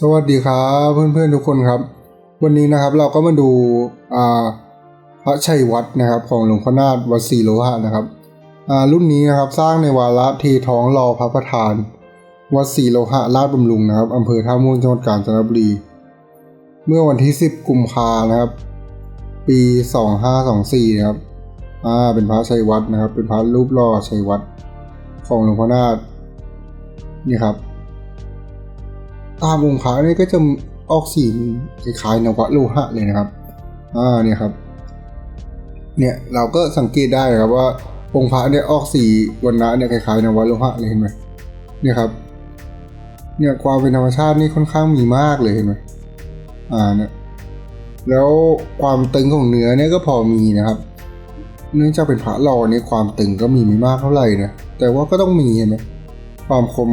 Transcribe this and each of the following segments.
สวัสดีครับเพื่อนๆทุกคนครับ วันนี้นะครับเราก็มาดูอ่าพระชัยวัดนะครับของหลวงพ่อนาฏวัดศรีโลหะนะครับอ่ารุ่นนี้นะครับสร้างในวาระเทท้องรอพระประธาน วัดศรีโลหะลาดบำรุงนะครับอำเภอท่าม่วงจังหวัดกาญจนบุรี เมื่อวันที่ 10 กุมภานะครับ ปี 2524 นะครับอ่าเป็นพระชัยวัดนะครับ เป็นพระรูปหล่อชัยวัดของหลวงพ่อนาฏนี่ครับ ตามองค์พระนี่ก็จะออกสีคล้ายๆนวโลหะเลยนะครับ อ่าเนี่ยครับ เนี่ยเราก็สังเกตได้ครับว่าองค์พระเนี่ยออกสีวันนะเนี่ยคล้ายๆนวโลหะเลยเห็นไหมเนี่ยครับ เนี่ยความเป็นธรรมชาตินี่ค่อนข้างมีมากเลยเห็นไหมอ่าเนี่ยแล้วความตึงของเนื้อเนี่ยก็พอมีนะครับ เนื่องจากเป็นพระหล่อเนี่ยความตึงก็มีไม่มากเท่าไหร่นะแต่ว่าก็ต้องมีเห็นไหมความคม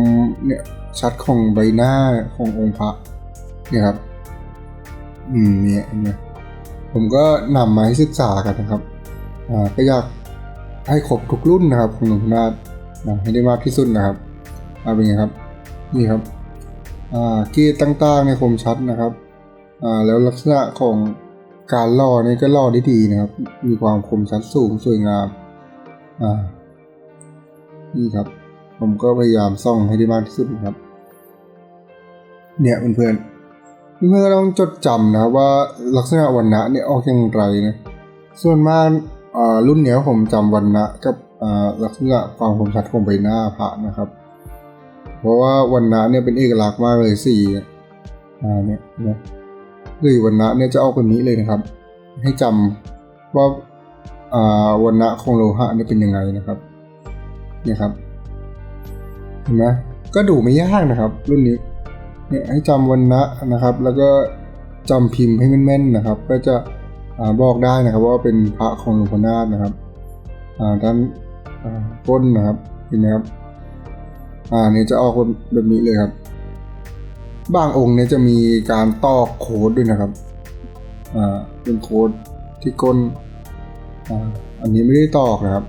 เนี่ย ชัดของใบหน้าขององค์พระเนี่ยครับ อืมเนี่ยเนไหมผมก็นำมาให้ศึกษากันนะครับ อ่าก็อยากให้ครบทุกรุ่นนะครับ ของหลวงพ่อนาฏนะให้ได้มากที่สุดนะครับเอาเป็นไงครับ นี่ครับ อ่ากีดต่างๆในคมชัดนะครับ อ่าแล้วลักษณะของการล่อนี่ก็ล่อได้ดีนะครับ มีความคมชัดสูงสวยงาม อ่า นี่ครับ ผมก็พยายามส่องให้ได้มากที่สุดนะครับ เนี่ยเพื่อนๆเพื่อนๆก็ต้องจดจำนะว่าลักษณะวันณะเนี่ยออกอย่างไรนะส่วนมากรุ่นเนี้ยผมจำวันณะกับลักษณะความคมชัดของใบหน้าพระนะครับ เพราะว่าวันณะเนี่ยเป็นเอกลักษณ์มากเลยสีอ่าเนี่ยนะเลยวันณะเนี่ยจะออกแบบนี้เลยนะครับ ให้จำว่าอ่าวันณะของโลหะเนี่ยเป็นยังไงนะครับเนี่ยครับ เห็นไหมก็ดูไม่ยากนะครับ รุ่นนี้เนี่ยให้จำวันนะนะครับ แล้วก็จำพิมพ์ให้แม่นๆนะครับ ก็จะอบอกได้นะครับว่าเป็นพระของหลวงพ่อนาฏนะครับอ่าด้านอ่าก้นนะครับเห็นไหมครับอ่าเนี่ยจะออกแบบนี้เลยครับ บางองค์เนี่ยจะมีการตอกโค้ดด้วยนะครับอ่าเป็นโค้ดที่ก้นอ่าอันนี้ไม่ได้ตอกนะครับ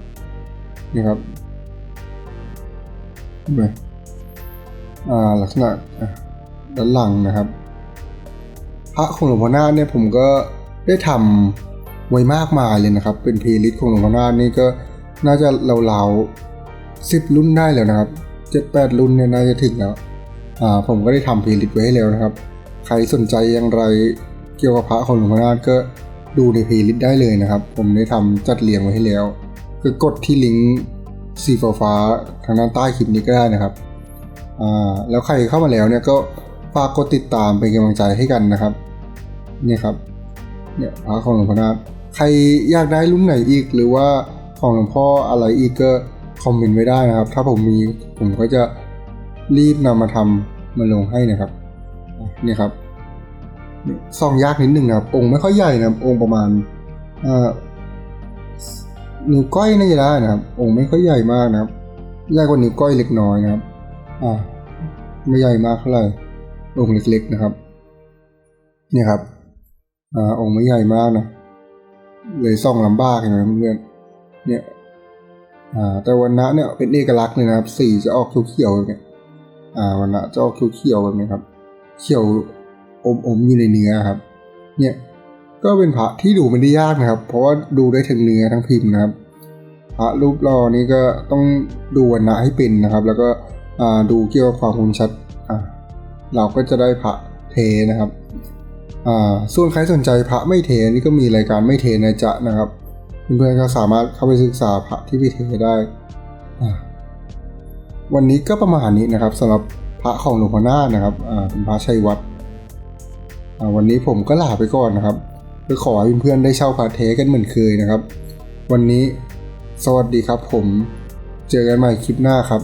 นี่ครับ ลักษณะด้านหลังนะครับ พระของหลวงพ่อนาฏเนี่ยผมก็ได้ทำไว้มากมายเลยนะครับ เป็นเพลย์ลิสต์ของหลวงพ่อนาฏนี่ก็น่าจะราวๆสิบรุ่นได้แล้วนะครับเจ็ดแปดรุ่นเนี่ยน่าจะถึงแล้วผมก็ได้ทำเพลย์ลิสต์ไว้ให้แล้วนะครับ ใครสนใจอย่างไรเกี่ยวกับพระของหลวงพ่อนาฏก็ดูในเพลย์ลิสต์ได้เลยนะครับ ผมได้ทำจัดเรียงไว้ให้แล้ว คือกดที่ลิงก์ สีฟ้าทางด้านใต้คลิปนี้ก็ได้นะครับอ่าแล้วใครเข้ามาแล้วเนี่ยก็ฝากกดติดตามเป็นกำลังใจให้กันนะครับเนี่ยครับเนี่ยพระของหลวงพ่อนาใครอยากได้รุ่นไหนอีก หรือว่าของหลวงพ่ออะไรอีกก็คอมเมนต์ไว้ได้นะครับ ถ้าผมมีผมก็จะรีบนำมาทำมาลงให้นะครับเนี่ยครับเนี่ยส่องยากนิดหนึ่งนะครับ องค์ไม่ค่อยใหญ่นะครับองค์ประมาณอ่า นิ้วก้อยน่าจะได้นะครับ องค์ไม่ค่อยใหญ่มากนะครับ ใหญ่กว่านิ้วก้อยเล็กน้อยนะครับ อ่า ไม่ใหญ่มากเท่าไหร่ องค์เล็กๆนะครับ เนี่ยครับ อ่า องค์ไม่ใหญ่มากนะ เลยส่องลำบากนไหมเพื่อน เนี่ย อ่า แต่วันนะเนี่ยเป็นเอกลักษณ์เลยนะครับ สีจะออกเขียวๆแบบนี้อ่า วันนะจะออกเขียวๆแบบนี้ครับ เขียวอมๆอยู่ในเนื้อครับ เนี่ย ก็เป็นพระที่ดูไม่ได้ยากนะครับ เพราะว่าดูได้ทั้งเนื้อทั้งพิมพ์นะครับ พระรูปหล่อนี่ก็ต้องดูวันนะให้เป็นนะครับ แล้วก็ดูเกี่ยวกับความคมชัดเราก็จะได้พระเทนะครับส่วนใครสนใจพระไม่เทนี่ก็มีรายการไม่เทนะจ๊ะนะครับเพื่อนๆก็สามารถเข้าไปศึกษาพระที่ไม่เทได้วันนี้ก็ประมาณนี้นะครับสำหรับพระของหลวงพ่อหน้านะครับเป็นพระชัยวัดวันนี้ผมก็ลาไปก่อนนะครับ ก็ขอให้เพื่อนๆได้เช่าพาเทกันเหมือนเคยนะครับ วันนี้สวัสดีครับผม เจอกันใหม่คลิปหน้าครับ